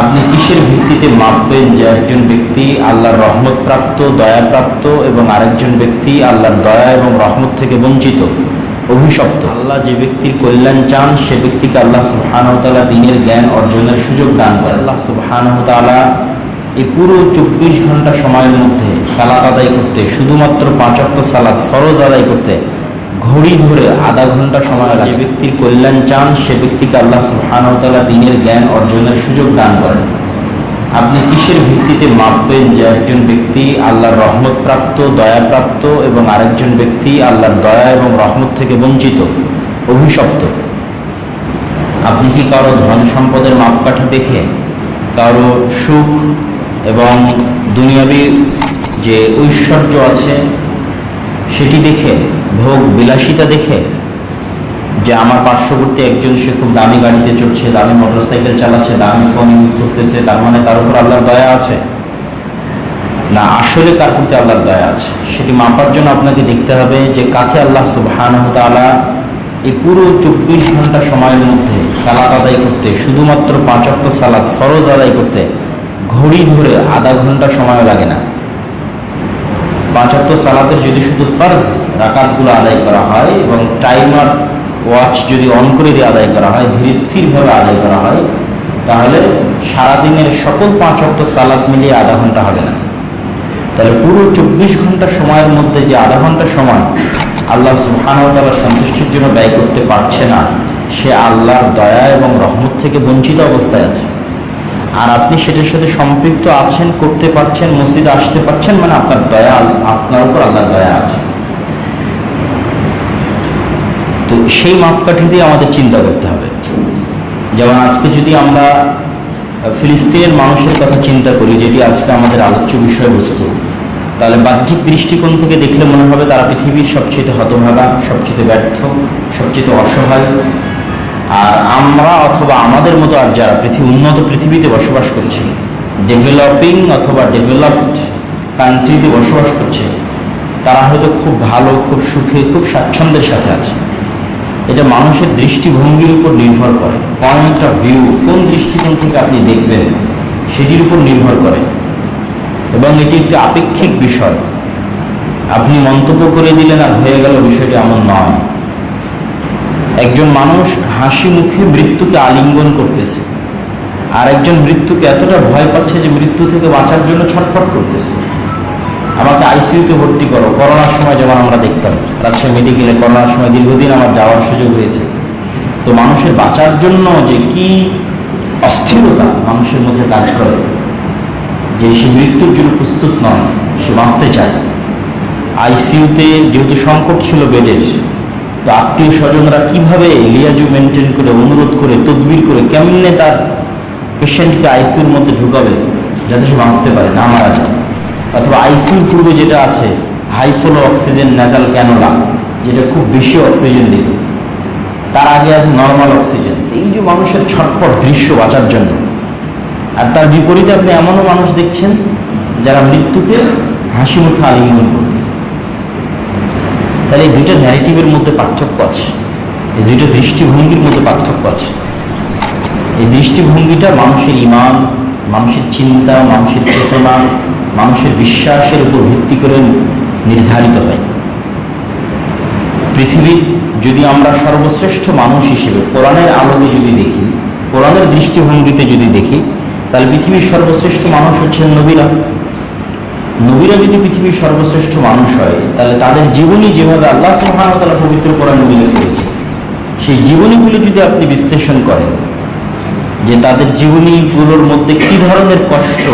আপনি কিসের ভিত্তিতে মাপবেন যে একজন ব্যক্তি আল্লাহর রহমত প্রাপ্ত দয়াপ্রাপ্ত এবং আরেকজন ব্যক্তি আল্লাহর দয়া এবং রহমত থেকে বঞ্চিত, অভিশপ্ত? আল্লাহ যে ব্যক্তির কল্যাণ চান, সে ব্যক্তিকে আল্লাহ সুবহানহতালা দিনের জ্ঞান অর্জনের সুযোগ দান করে আল্লাহ সুবহানহতালা এই পুরো চব্বিশ ঘণ্টা সময়ের মধ্যে সালাদ আদায় করতে, শুধুমাত্র পাঁচ অক্ট সালাদ ফরজ আদায় করতে ঘড়ি ধরে আধা ঘণ্টা সময় যে ব্যক্তির কল্যাণ চান, সে ব্যক্তিকে আল্লাহ সুবহানহতালা দিনের জ্ঞান অর্জনের সুযোগ দান করেন। আপনি কিসের ভিত্তিতে মাপবেন যে একজন ব্যক্তি আল্লাহর রহমত প্রাপ্ত দয়াপ্রাপ্ত এবং আরেকজন ব্যক্তি আল্লাহর দয়া এবং রহমত থেকে বঞ্চিত, অভিশপ্ত? আপনি কি কারও ধন সম্পদের মাপকাঠি দেখে, কারও সুখ এবং দুনিয়াবি যে ঐশ্বর্য আছে সেটি দেখে, ভোগ বিলাসিতা দেখে, যে আমার পার্শ্ববর্তী একজন সে খুব দামি গাড়িতে চড়ছে, দামি মোটরসাইকেল চালাচ্ছে, দামি ফোন ইউজ করতেছে, তার মানে তার উপর আল্লাহর দয়া আছে। না, আসলে কার প্রতি আল্লাহর দয়া আছে? সেটি মাপার জন্য আপনাকে দেখতে হবে যে কাকে আল্লাহ সুবহানাহু তাআলা এই পুরো চব্বিশ ঘণ্টা সময়ের মধ্যে সালাত আদায় করতে, শুধুমাত্র পাঁচ অক্ট সালাত ফরজ আদায় করতে, ঘড়ি ধরে আধা ঘণ্টা সময় লাগে না। পাঁচ অক্ট সালাতের যদি শুধু ফার্জ রাকাতগুলো আদায় করা হয় এবং টাইমার ওয়াচ যদি অন করে দিয়ে আদায় করা হয়, ধীরে স্থিরভাবে আদায় করা হয়, তাহলে সারাদিনের সকল পাঁচ অক্ট সালাত মিলিয়ে আধা ঘণ্টা হবে না। তাহলে পুরো চব্বিশ ঘণ্টা সময়ের মধ্যে যে আধা ঘণ্টা সময় আল্লাহ সুবহানাহু সন্তুষ্টির জন্য ব্যয় করতে পারছে না, সে আল্লাহর দয়া এবং রহমত থেকে বঞ্চিত অবস্থায় আছে। আর আপনি সেটার সাথে সম্পৃক্ত আছেন, করতে পারছেন, মসজিদে আসতে পারছেন মানে আপনার দয়া আপনার উপর আল্লাহর দয়া আছে। তো সেই মাপকাঠি দিয়ে আমাদের চিন্তা করতে হবে। যেমন আজকে যদি আমরা ফিলিস্তিনের মানুষের কথা চিন্তা করি যেটি আজকে আমাদের আলোচ্য বিষয়বস্তু, তাহলে বাহ্যিক দৃষ্টিকোণ থেকে দেখলে মনে হবে তারা পৃথিবীর সবচেয়ে হতভাগা, সবচেয়ে ব্যর্থ, সবচেয়ে অসহায়। আর আমরা অথবা আমাদের মতো আর যারা পৃথিবী উন্নত পৃথিবীতে বসবাস করছে ডেভেলপিং অথবা ডেভেলপড কান্ট্রিতে বসবাস করছে, তারা হয়তো খুব ভালো, খুব সুখে, খুব স্বাচ্ছন্দ্যের সাথে আছে। এটা মানুষের দৃষ্টিভঙ্গির উপর নির্ভর করে। পয়েন্ট অফ ভিউ কোন দৃষ্টিকোণ থেকে আপনি দেখবেন, সেটির উপর নির্ভর করে। এবং এটি একটি আপেক্ষিক বিষয়। আপনি মন্তব্য করে দিলেন আর হয়ে গেল বিষয়টি এমন নয়। একজন মানুষ হাসি মুখে মৃত্যুকে আলিঙ্গন করতেছে। আর একজন মৃত্যুকে এতটা ভয় পাচ্ছে যে মৃত্যু থেকে বাঁচার জন্য ছটফট করতেছে। আমাকে আইসিইউতে ভর্তি করো। করোনার সময় যেমন আমরা দেখতাম, রাজশাহী মেডিকেলে করোনার সময় দীর্ঘদিন আমার যাওয়ার সুযোগ হয়েছে। তো মানুষের বাঁচার জন্য যে কি অস্থিরতা মানুষের মধ্যে কাজ করে, যে সে মৃত্যুর জন্য প্রস্তুত নয়, সে বাঁচতে চায়। আইসিইউতে যেহেতু সংকট ছিল বেডের তো আত্মীয় স্বজনরা কীভাবে লিয়াজু মেনটেন করে, অনুরোধ করে, তদবির করে কেমনে তার পেশেন্টকে আইসিইউর মধ্যে ঢুকাবে যাতে সে বাঁচতে পারে, না মারা যায়? অথবা আইসিইউর পূর্বে যেটা আছে high flow oxygen nasal cannula, যেটা খুব বেশি অক্সিজেন দিত, তার আগে আছে নর্মাল অক্সিজেন। এই যে মানুষের ছটপট দৃশ্য বাঁচার জন্য। আর তার বিপরীতে আপনি এমনও মানুষ দেখছেন যারা মৃত্যুকে হাসি মুখে আলিঙ্গন করতেছে। তাহলে এই দুইটা ন্যারেটিভের মধ্যে পার্থক্য আছে। এই দুইটা দৃষ্টিভঙ্গির মধ্যে পার্থক্য আছে। এই দৃষ্টিভঙ্গিটা মানুষের ইমান মানুষের চিন্তা, মানুষের চেতনা, মানুষের বিশ্বাসের উপর ভিত্তি করে নির্ধারিত হয়। পৃথিবীর যদি আমরা সর্বশ্রেষ্ঠ মানুষ হিসেবে কোরআনের আলোকে যদি দেখি, কোরআনের দৃষ্টিভঙ্গিতে যদি দেখি, তাহলে পৃথিবীর সর্বশ্রেষ্ঠ মানুষ হচ্ছেন নবীরা। নবীরা যদি পৃথিবীর সর্বশ্রেষ্ঠ মানুষ হয়, তাহলে তাদের জীবনী যেভাবে আল্লাহ সুহানতালা পবিত্র কোরআন উল্লেখ করেছে সেই জীবনীগুলো যদি আপনি বিশ্লেষণ করেন, যে তাদের জীবনীগুলোর মধ্যে কি ধরনের কষ্ট,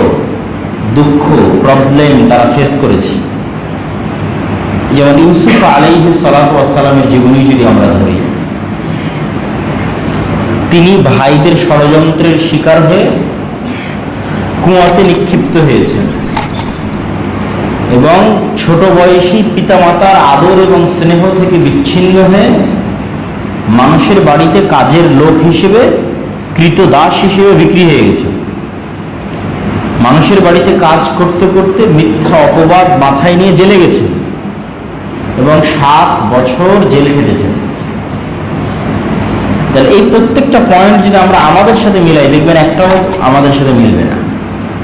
দুঃখ প্রবলেম তারা ফেস করেছে। যেমন ইউসুফ আলাইহি সালাতামের জীবনী যদি আমরা ধরি, তিনি ভাইদের ষড়যন্ত্রের শিকার হয়ে কুয়াতে নিক্ষিপ্ত হয়েছেন। এবং ছোট বয়সী পিতামাতার আদর এবং স্নেহ থেকে বিচ্ছিন্ন হয়ে মানুষের বাড়িতে কাজের লোক হিসেবে, কৃতদাস হিসেবে বিক্রি হয়ে গেছে। মানুষের বাড়িতে কাজ করতে করতে মিথ্যা অপবাদ মাথায় নিয়ে জেলে গেছে এবং সাত বছর জেলে কেটেছেন তাহলে এই প্রত্যেকটা পয়েন্ট যদি আমরা আমাদের সাথে মিলাই, দেখবেন একটাও আমাদের সাথে মিলবে না।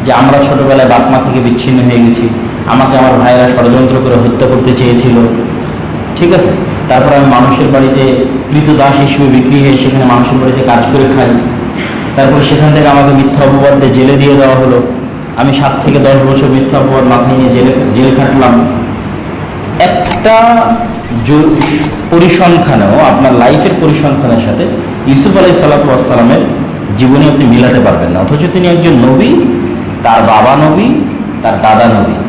যে আমরা ছোটবেলায় বাপ মা থেকে বিচ্ছিন্ন হয়ে গেছি। আমাকে আমার ভাইয়েরা ষড়যন্ত্র করে হত্যা করতে চেয়েছিল। ঠিক আছে? তারপর আমি মানুষের বাড়িতে কৃত দাস হিসেবে বিক্রি হয়ে সেখানে মানুষের বাড়িতে কাজ করে খাই। তারপর সেখান থেকে আমাকে মিথ্যা অপবাদ দিয়ে জেলে দিয়ে দেওয়া হলো। আমি সাত থেকে দশ বছর মিথ্যা অপবাদ মাথায় নিয়ে জেলে জেলে খাটলাম। একটা পরিসংখ্যানেও, আপনার লাইফের পরিসংখ্যানের সাথে ইউসুফ আলাই সাল্লাতামের জীবনে আপনি মিলাতে পারবেন না। অথচ তিনি একজন নবী তার বাবা নবী তার দাদা নবী।